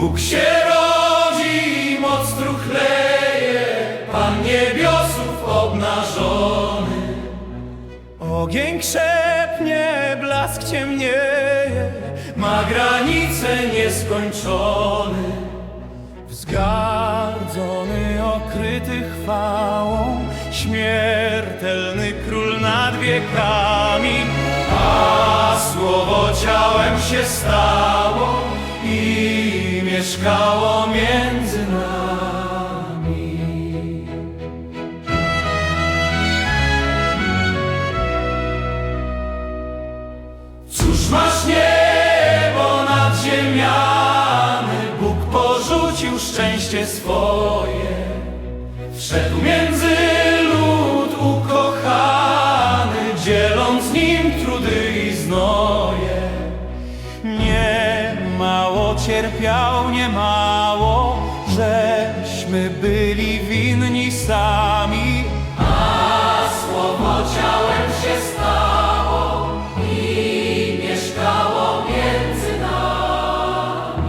Bóg się rodzi, moc truchleje, Pan niebiosów obnażony. Ogień krzepnie, blask ciemnieje, ma granice nieskończone. Wzgardzony, okryty chwałą, śmiertelny król nad wiekami, a słowo ciałem się stało i mieszkało między nami. Cóż masz niebo nad ziemiami, Bóg porzucił szczęście swoje. Wszedł między cierpiał, nie mało, żeśmy byli winni sami. A słowo ciałem się stało i mieszkało między nami.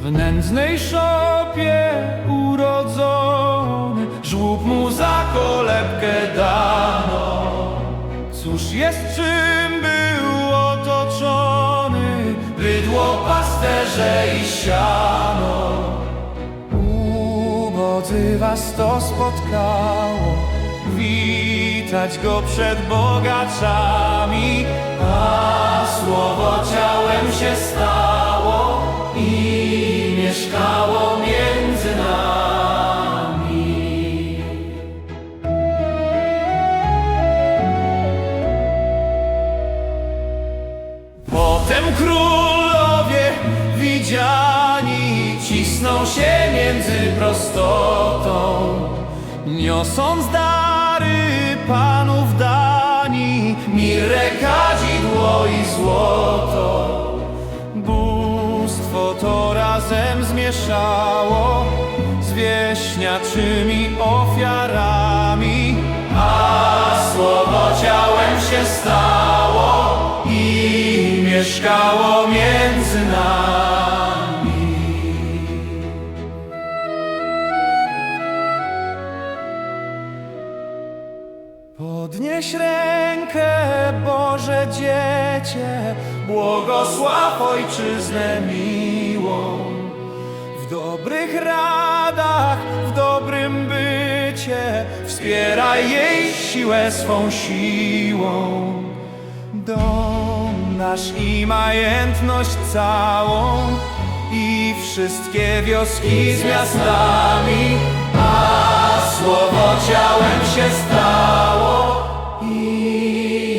W nędznej szopie urodzony, żłób mu za kolebkę dano. Cóż jest czym pasterze i siano. Ubodzy was to spotkało, witać go przed bogaczami, a słowo ciałem się stało cisną się między prostotą, niosąc dary panów dani, mirę, kadzidło i złoto. Bóstwo to razem zmieszało z wieśniaczymi ofiarami, a słowo ciałem się stało i mieszkało między nami. Podnieś rękę, Boże Dziecię, błogosław Ojczyznę miłą. W dobrych radach, w dobrym bycie, wspieraj jej siłę swą siłą. Dom nasz i majętność całą i wszystkie wioski z miastami, a słowo ciałem się stało me.